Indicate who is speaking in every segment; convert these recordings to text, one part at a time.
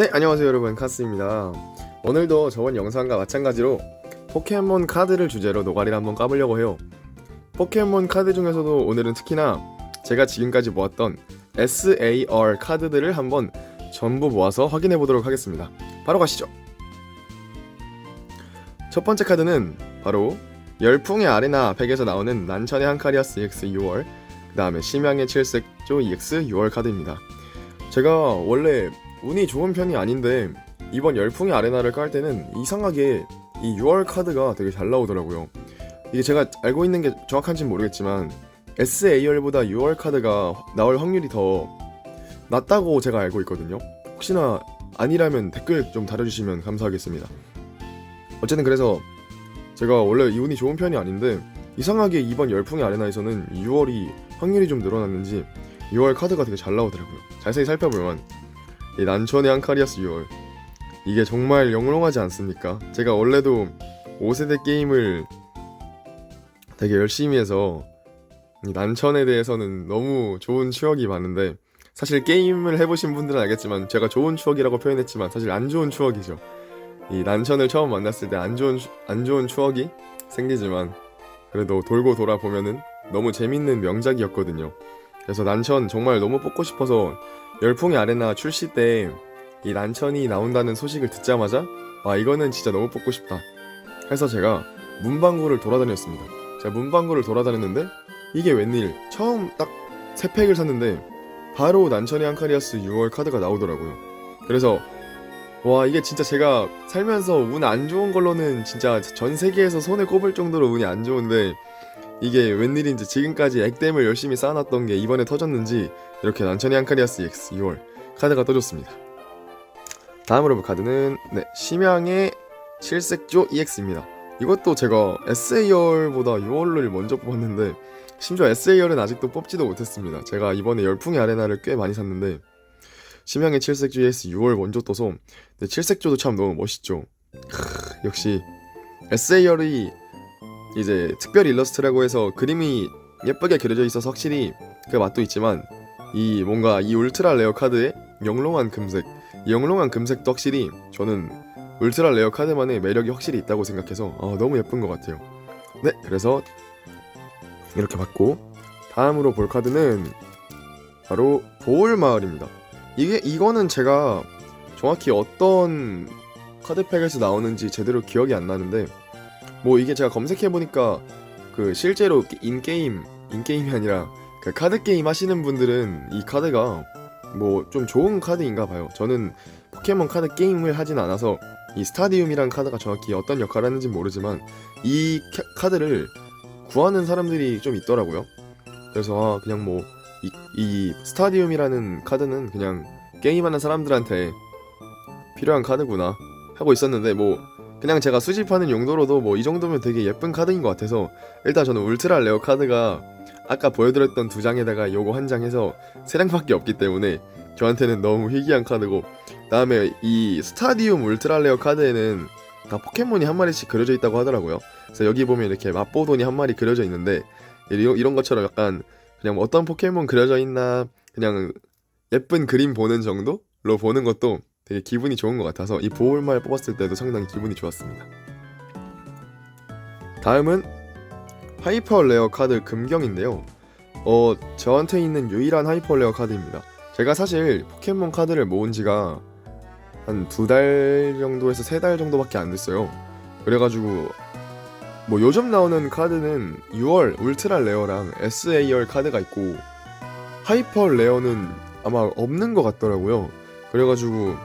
Speaker 1: 네 안녕하세요 여러분. 카스입니다. 오늘도 저번 영상과 마찬가지로 포켓몬 카드를 주제로 노가리를 한번 까보려고 해요. 포켓몬 카드 중에서도 오늘은 특히나 제가 지금까지 모았던 SAR 카드들을 한번 전부 모아서 확인해 보도록 하겠습니다. 바로 가시죠. 첫 번째 카드는 바로 열풍의 아레나 100에서 나오는 난천의 한카리아스 EX 6월 그 다음에 심양의 칠색조 EX 6월 카드입니다. 제가 원래 운이 좋은 편이 아닌데 이번 열풍의 아레나를 깔 때는 이상하게 이 6월 카드가 되게 잘 나오더라고요. 이게 제가 알고 있는 게 정확한지는 모르겠지만 SAR보다 6월 카드가 나올 확률이 더 낮다고 제가 알고 있거든요. 혹시나 아니라면 댓글 좀 달아주시면 감사하겠습니다. 어쨌든 그래서 제가 원래 이 운이 좋은 편이 아닌데 이상하게 이번 열풍의 아레나에서는 6월이 확률이 좀 늘어났는지 6월 카드가 되게 잘 나오더라고요. 자세히 살펴보면 이 난천의 한카리아스 6월 이게 정말 영롱하지 않습니까? 제가 원래도 5세대 게임을 되게 열심히 해서 이 난천에 대해서는 너무 좋은 추억이 많은데 사실 게임을 해보신 분들은 알겠지만 제가 좋은 추억이라고 표현했지만 사실 안 좋은 추억이죠. 이 난천을 처음 만났을 때 안 좋은 추- 안 좋은 추억이 생기지만 그래도 돌고 돌아 보면은 너무 재밌는 명작이었거든요. 그래서 난천 정말 너무 뽑고 싶어서 열풍의 아레나 출시 때 이 난천이 나온다는 소식을 듣자마자 아 이거는 진짜 너무 뽑고 싶다 해서 제가 문방구를 돌아다녔습니다. 제가 문방구를 돌아다녔는데 이게 웬일? 처음 딱 세 팩을 샀는데 바로 난천의 한카리아스 6월 카드가 나오더라고요. 그래서 와 이게 진짜 제가 살면서 운 안 좋은 걸로는 진짜 전 세계에서 손에 꼽을 정도로 운이 안 좋은데 이게 웬일인지 지금까지 액땜을 열심히 쌓아놨던 게 이번에 터졌는지 이렇게 난천의 한카리아스 EX 6월 카드가 떠줬습니다. 다음으로 볼 카드는 네 심양의 칠색조 EX입니다. 이것도 제가 SAR보다 6월을 먼저 뽑았는데 심지어 SAR은 아직도 뽑지도 못했습니다. 제가 이번에 열풍의 아레나를 꽤 많이 샀는데 심양의 칠색조 EX 6월 먼저 떠서 근데 칠색조도 참 너무 멋있죠. 크, 역시 SAR이 이제 특별 일러스트라고 해서 그림이 예쁘게 그려져 있어서 확실히 그 맛도 있지만 이 뭔가 이 울트라 레어 카드의 영롱한 금색 이 영롱한 금색도 확실히 저는 울트라 레어 카드만의 매력이 확실히 있다고 생각해서 어, 너무 예쁜 것 같아요. 네 그래서 이렇게 받고 다음으로 볼 카드는 바로 보울마을입니다. 이게 이거는 제가 정확히 어떤 카드팩에서 나오는지 제대로 기억이 안 나는데 뭐 이게 제가 검색해 보니까 그 실제로 인게임 인게임이 아니라 그 카드 게임 하시는 분들은 이 카드가 뭐 좀 좋은 카드인가 봐요. 저는 포켓몬 카드 게임을 하진 않아서 이 스타디움이란 카드가 정확히 어떤 역할을 하는지 모르지만 이 카- 카드를 구하는 사람들이 좀 있더라고요. 그래서 아, 그냥 뭐 이 이 스타디움이라는 카드는 그냥 게임하는 사람들한테 필요한 카드구나 하고 있었는데 뭐 그냥 제가 수집하는 용도로도 뭐 이 정도면 되게 예쁜 카드인 것 같아서 일단 저는 울트라 레어 카드가 아까 보여드렸던 두 장에다가 요거 한 장 해서 세 장밖에 없기 때문에 저한테는 너무 희귀한 카드고 다음에 이 스타디움 울트라 레어 카드에는 다 포켓몬이 한 마리씩 그려져 있다고 하더라고요. 그래서 여기 보면 이렇게 맛보돈이 한 마리 그려져 있는데 이런, 것처럼 약간 그냥 뭐 어떤 포켓몬 그려져 있나 그냥 예쁜 그림 보는 정도로 보는 것도 되게 기분이 좋은 것 같아서 이 보울말 뽑았을 때도 상당히 기분이 좋았습니다. 다음은 하이퍼 레어 카드 금경인데요. 어 저한테 있는 유일한 하이퍼 레어 카드입니다. 제가 사실 포켓몬 카드를 모은 지가 한 두 달 정도에서 세 달 정도밖에 안 됐어요. 그래가지고 뭐 요즘 나오는 카드는 6월 울트라 레어랑 SAR 카드가 있고 하이퍼 레어는 아마 없는 것 같더라고요. 그래가지고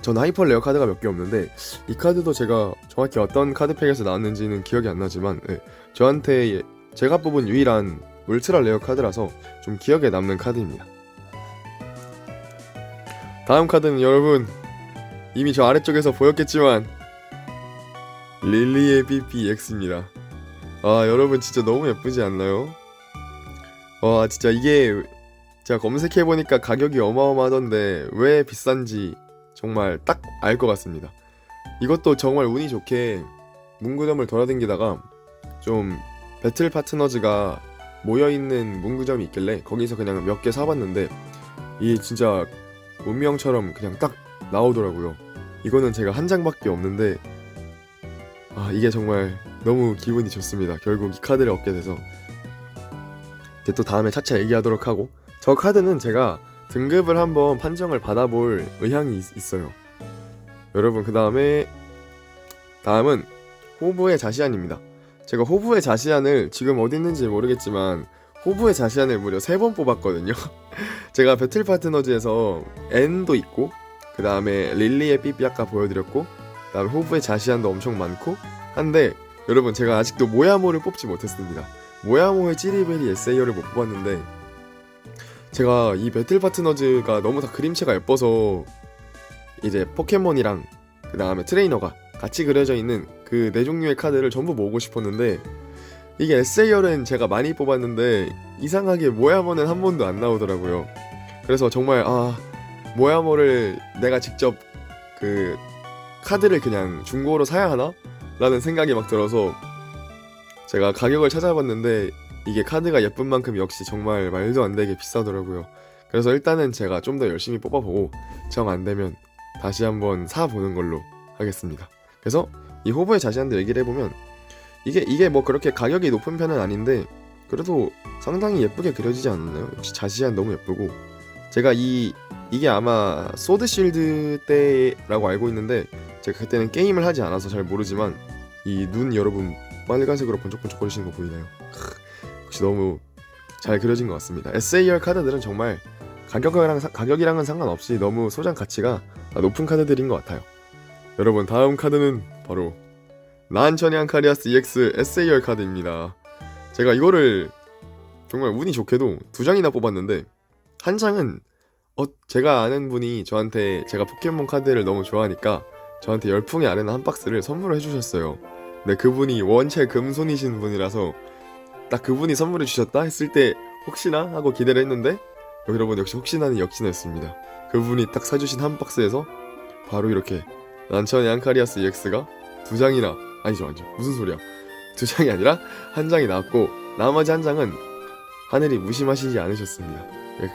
Speaker 1: 전 하이퍼 레어 카드가 몇 개 없는데 이 카드도 제가 정확히 어떤 카드팩에서 나왔는지는 기억이 안 나지만 네, 저한테 제가 뽑은 유일한 울트라 레어 카드라서 좀 기억에 남는 카드입니다. 다음 카드는 여러분 이미 저 아래쪽에서 보였겠지만 릴리의 BPX입니다. 아 여러분 진짜 너무 예쁘지 않나요? 와 진짜 이게 제가 검색해 보니까 가격이 어마어마하던데 왜 비싼지 정말 딱 알 것 같습니다. 이것도 정말 운이 좋게 문구점을 돌아다니다가 좀 배틀 파트너즈가 모여있는 문구점이 있길래 거기서 그냥 몇 개 사봤는데 이 진짜 운명처럼 그냥 딱 나오더라고요. 이거는 제가 한 장밖에 없는데 아 이게 정말 너무 기분이 좋습니다. 결국 이 카드를 얻게 돼서 이제 또 다음에 차차 얘기하도록 하고 저 카드는 제가 등급을 한번 판정을 받아볼 의향이 있, 있어요. 여러분 그 다음에 다음은 호부의 자시안입니다. 제가 호부의 자시안을 지금 어디 있는지 모르겠지만 호부의 자시안을 무려 3번 뽑았거든요. 제가 배틀 파트너즈에서 N도 있고 그 다음에 릴리의 삐삐 아까 보여드렸고 그 다음에 호부의 자시안도 엄청 많고 한데 여러분 제가 아직도 모야모를 뽑지 못했습니다. 모야모의 찌리베리 에세이어를 못 뽑았는데 제가 이 배틀 파트너즈가 너무 다 그림체가 예뻐서 이제 포켓몬이랑 그 다음에 트레이너가 같이 그려져 있는 그 네 종류의 카드를 전부 모으고 싶었는데 이게 에세이어는 제가 많이 뽑았는데 이상하게 모야모는 한 번도 안 나오더라고요. 그래서 정말 아 모야모를 내가 직접 그 카드를 그냥 중고로 사야 하나? 라는 생각이 막 들어서 제가 가격을 찾아봤는데 이게 카드가 예쁜 만큼 역시 정말 말도 안 되게 비싸더라고요. 그래서 일단은 제가 좀 더 열심히 뽑아보고 정 안 되면 다시 한번 사보는 걸로 하겠습니다. 그래서 이 호부의 자시한테 얘기를 해보면 이게 이게 뭐 그렇게 가격이 높은 편은 아닌데 그래도 상당히 예쁘게 그려지지 않나요? 역시 자시한 너무 예쁘고 제가 이 이게 아마 소드 실드 때라고 알고 있는데 제가 그때는 게임을 하지 않아서 잘 모르지만 이 눈 여러분 빨간색으로 번쩍번쩍 거리시는 거 보이나요? 크, 역시 너무 잘 그려진 것 같습니다. SAR 카드들은 정말 가격이랑 사- 가격이랑은 상관없이 너무 소장 가치가 높은 카드들인 것 같아요. 여러분 다음 카드는 바로 난천양 카리아스 EX SAR 카드입니다. 제가 이거를 정말 운이 좋게도 두 장이나 뽑았는데 한 장은 어 제가 아는 분이 저한테 제가 포켓몬 카드를 너무 좋아하니까 저한테 열풍의 아레나 한 박스를 선물을 해주셨어요. 근데 그분이 원체 금손이신 분이라서 딱 그분이 선물해 주셨다 했을 때 혹시나 하고 기대를 했는데 여러분 역시 혹시나는 역시나였습니다. 그분이 딱 사주신 한 박스에서 바로 이렇게 난천의 안카리아스 EX가 두 장이나 아니죠 아니죠 무슨 소리야 두 장이 아니라 한 장이 나왔고 나머지 한 장은 하늘이 무심하시지 않으셨습니다.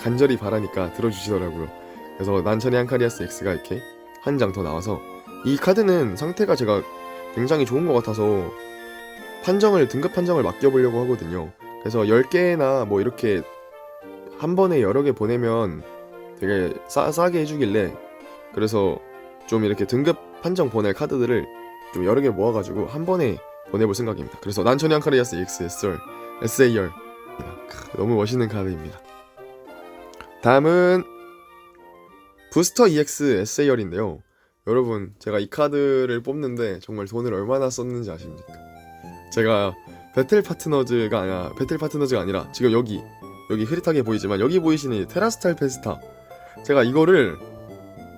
Speaker 1: 간절히 바라니까 들어주시더라고요. 그래서 난천의 안카리아스 X가 이렇게 한 장 더 나와서 이 카드는 상태가 제가 굉장히 좋은 것 같아서 판정을 등급 판정을 맡겨보려고 하거든요. 그래서 10개나 뭐 이렇게 한 번에 여러 개 보내면 되게 싸, 싸게 해주길래 그래서 좀 이렇게 등급 판정 보낼 카드들을 좀 여러 개 모아가지고 한 번에 보내볼 생각입니다. 그래서 난천양 카리아스 EX SR SAR 너무 멋있는 카드입니다. 다음은 부스터 EX SAR인데요. 여러분 제가 이 카드를 뽑는데 정말 돈을 얼마나 썼는지 아십니까? 제가 배틀 파트너즈가 아니라 배틀 파트너즈가 아니라 지금 여기 여기 흐릿하게 보이지만 여기 보이시는 이 테라스탈 페스타 제가 이거를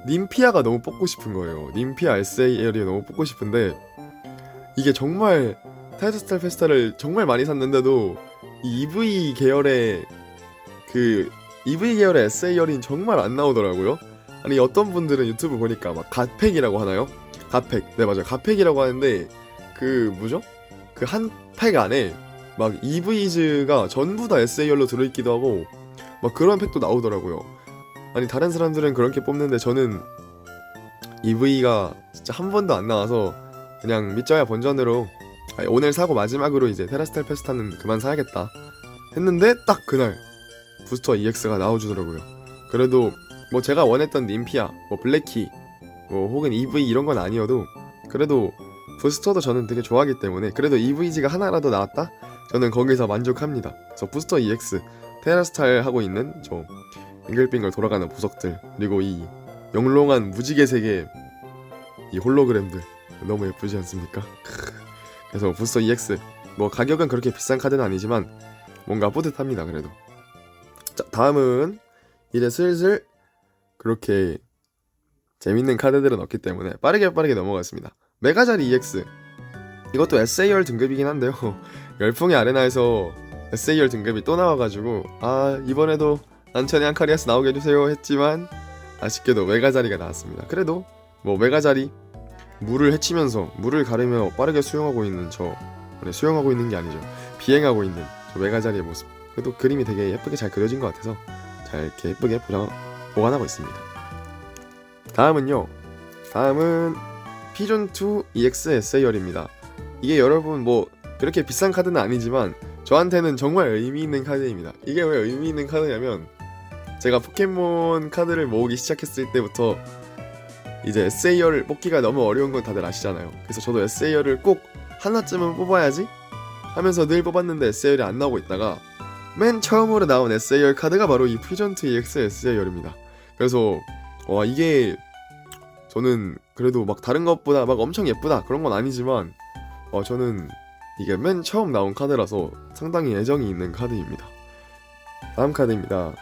Speaker 1: 님피아가 너무 뽑고 싶은 거예요. 님피아 SAL이 너무 뽑고 싶은데 이게 정말 테라스탈 페스타를 정말 많이 샀는데도 이 EV 계열의 그 EV 계열의 SAL이 정말 안 나오더라고요. 아니 어떤 분들은 유튜브 보니까 막 갓팩이라고 하나요? 갓팩 네 맞아요 갓팩이라고 하는데 그 뭐죠? 그 한 팩 안에 막 EV즈가 전부 다 SAR로 들어있기도 하고 막 그런 팩도 나오더라고요. 아니 다른 사람들은 그렇게 뽑는데 저는 EV가 진짜 한 번도 안 나와서 그냥 믿져야 본전으로 아니, 오늘 사고 마지막으로 이제 테라스탈 페스타는 그만 사야겠다 했는데 딱 그날 부스터 EX가 나와주더라고요. 그래도 뭐 제가 원했던 님피아, 뭐 블랙키, 뭐 혹은 EV 이런 건 아니어도 그래도 부스터도 저는 되게 좋아하기 때문에 그래도 EVG가 하나라도 나왔다? 저는 거기서 만족합니다. 그래서 부스터 EX, 테라스타일 하고 있는 저 빙글빙글 돌아가는 보석들 그리고 이 영롱한 무지개 색의 이 홀로그램들 너무 예쁘지 않습니까? 그래서 부스터 EX 뭐 가격은 그렇게 비싼 카드는 아니지만 뭔가 뿌듯합니다 그래도 자 다음은 이제 슬슬 그렇게 재밌는 카드들은 없기 때문에 빠르게 빠르게 넘어가겠습니다. 메가자리 EX 이것도 SAR 등급이긴 한데요. 열풍의 아레나에서 SAR 등급이 또 나와가지고 아 이번에도 난천의 한카리아스 나오게 해주세요 했지만 아쉽게도 메가자리가 나왔습니다. 그래도 뭐 메가자리 물을 헤치면서 물을 가르며 빠르게 수영하고 있는 저 수영하고 있는 게 아니죠 비행하고 있는 저 메가자리의 모습 그래도 그림이 되게 예쁘게 잘 그려진 것 같아서 잘 이렇게 예쁘게 보관하고 있습니다. 다음은요. 다음은 피존 2 EX SAR입니다. 이게 여러분 뭐 그렇게 비싼 카드는 아니지만 저한테는 정말 의미 있는 카드입니다. 이게 왜 의미 있는 카드냐면 제가 포켓몬 카드를 모으기 시작했을 때부터 이제 SAR을 뽑기가 너무 어려운 건 다들 아시잖아요. 그래서 저도 SAR을 꼭 하나쯤은 뽑아야지 하면서 늘 뽑았는데 SAR이 안 나오고 있다가 맨 처음으로 나온 SAR 카드가 바로 이 피전트 EX SAR입니다. 그래서 와 이게 저는 그래도 막 다른 것보다 막 엄청 예쁘다 그런 건 아니지만 어 저는 이게 맨 처음 나온 카드라서 상당히 애정이 있는 카드입니다. 다음 카드입니다.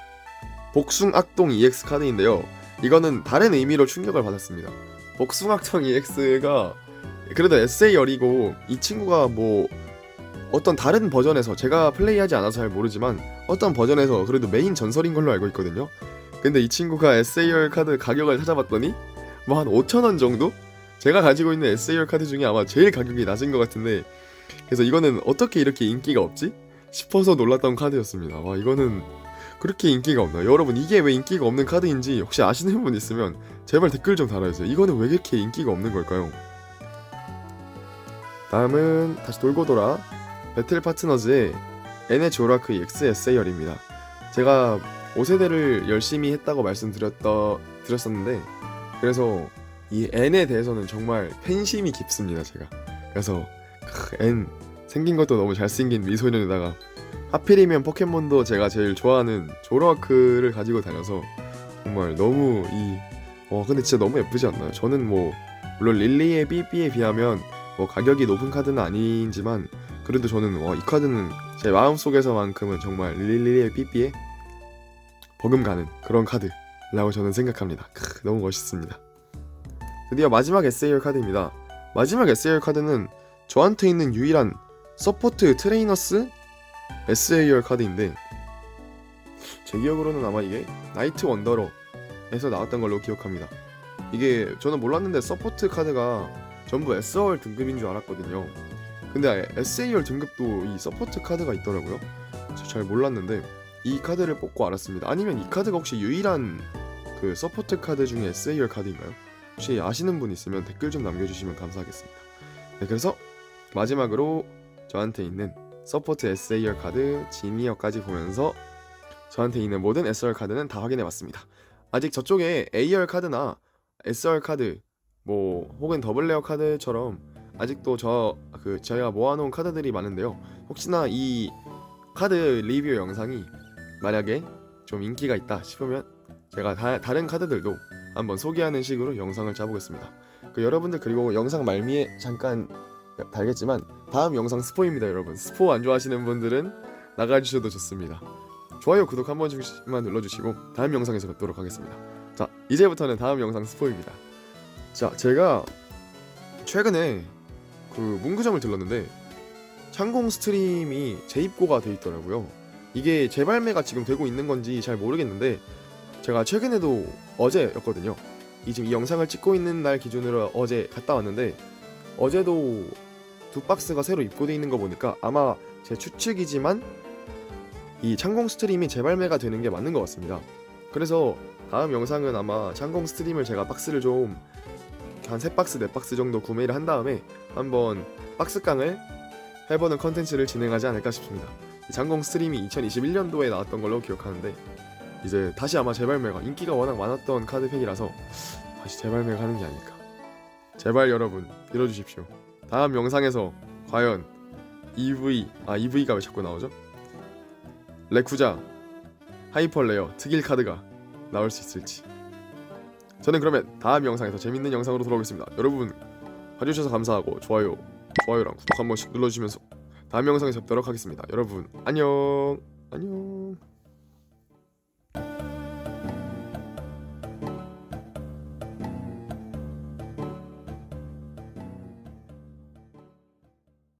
Speaker 1: 복숭악동 EX 카드인데요. 이거는 다른 의미로 충격을 받았습니다. 복숭악동 EX가 그래도 SA열이고 이 친구가 뭐 어떤 다른 버전에서 제가 플레이하지 않아서 잘 모르지만 어떤 버전에서 그래도 메인 전설인 걸로 알고 있거든요. 근데 이 친구가 SA열 카드 가격을 찾아봤더니 뭐 한 5,000원 정도? 제가 가지고 있는 SA열 카드 중에 아마 제일 가격이 낮은 것 같은데 그래서 이거는 어떻게 이렇게 인기가 없지? 싶어서 놀랐던 카드였습니다. 와 이거는 그렇게 인기가 없나? 여러분 이게 왜 인기가 없는 카드인지 혹시 아시는 분 있으면 제발 댓글 좀 달아주세요. 이거는 왜 이렇게 인기가 없는 걸까요? 다음은 다시 돌고 돌아 배틀 파트너즈의 NH 오라크 EX SAR입니다. 제가 5세대를 열심히 했다고 말씀드렸더 드렸었는데 그래서 이 N에 대해서는 정말 팬심이 깊습니다 제가. 그래서 크, N 생긴 것도 너무 잘생긴 미소년에다가 하필이면 포켓몬도 제가 제일 좋아하는 조로아크를 가지고 다녀서 정말 너무 이 와 근데 진짜 너무 예쁘지 않나요? 저는 뭐 물론 릴리의 삐삐에 비하면 뭐 가격이 높은 카드는 아니지만 그래도 저는 와 이 카드는 제 마음 속에서만큼은 정말 릴리의 삐삐에 버금가는 그런 카드 라고 저는 생각합니다. 크, 너무 멋있습니다. 드디어 마지막 SAR 카드입니다. 마지막 SAR 카드는 저한테 있는 유일한 서포트 트레이너스 SAR 카드인데 제 기억으로는 아마 이게 나이트 원더러에서 나왔던 걸로 기억합니다. 이게 저는 몰랐는데 서포트 카드가 전부 SR 등급인 줄 알았거든요. 근데 SAR 등급도 이 서포트 카드가 있더라고요. 저잘 몰랐는데 이 카드를 뽑고 알았습니다. 아니면 이 카드가 혹시 유일한 그 서포트 카드 중에 SAR 카드인가요? 혹시 아시는 분 있으면 댓글 좀 남겨주시면 감사하겠습니다. 네, 그래서 마지막으로 저한테 있는 서포트 SAR 카드 지니어까지 보면서 저한테 있는 모든 SR 카드는 다 확인해봤습니다. 아직 저쪽에 AR 카드나 SR 카드 뭐 혹은 더블 레어 카드처럼 아직도 저그 제가 모아놓은 카드들이 많은데요. 혹시나 이 카드 리뷰 영상이 만약에 좀 인기가 있다 싶으면 제가 다, 다른 카드들도 한번 소개하는 식으로 영상을 짜보겠습니다. 그 여러분들 그리고 영상 말미에 잠깐 달겠지만 다음 영상 스포입니다, 여러분. 스포 안 좋아하시는 분들은 나가주셔도 좋습니다. 좋아요, 구독 한 번씩만 눌러주시고 다음 영상에서 뵙도록 하겠습니다. 자, 이제부터는 다음 영상 스포입니다. 자, 제가 최근에 그 문구점을 들렀는데 창공 스트림이 재입고가 돼 있더라고요. 이게 재발매가 지금 되고 있는 건지 잘 모르겠는데 제가 최근에도 어제였거든요. 이 지금 이 영상을 찍고 있는 날 기준으로 어제 갔다 왔는데 어제도 두 박스가 새로 입고돼 있는 거 보니까 아마 제 추측이지만 이 창공 스트림이 재발매가 되는 게 맞는 것 같습니다. 그래서 다음 영상은 아마 창공 스트림을 제가 박스를 좀 한 세 박스 네 박스 정도 구매를 한 다음에 한번 박스깡을 해보는 컨텐츠를 진행하지 않을까 싶습니다. 이 장공 스트림이 2021년도에 나왔던 걸로 기억하는데 이제 다시 아마 재발매가 인기가 워낙 많았던 카드팩이라서 다시 재발매가 하는 게 아닐까. 제발 여러분 믿어주십시오. 다음 영상에서 과연 EV 아 EV가 왜 자꾸 나오죠? 레쿠자 하이퍼레어 특일 카드가 나올 수 있을지. 저는 그러면 다음 영상에서 재밌는 영상으로 돌아오겠습니다. 여러분 봐주셔서 감사하고 좋아요 좋아요랑 구독 한 번씩 눌러주시면서 다음 영상에서 뵙도록 하겠습니다. 여러분 안녕 안녕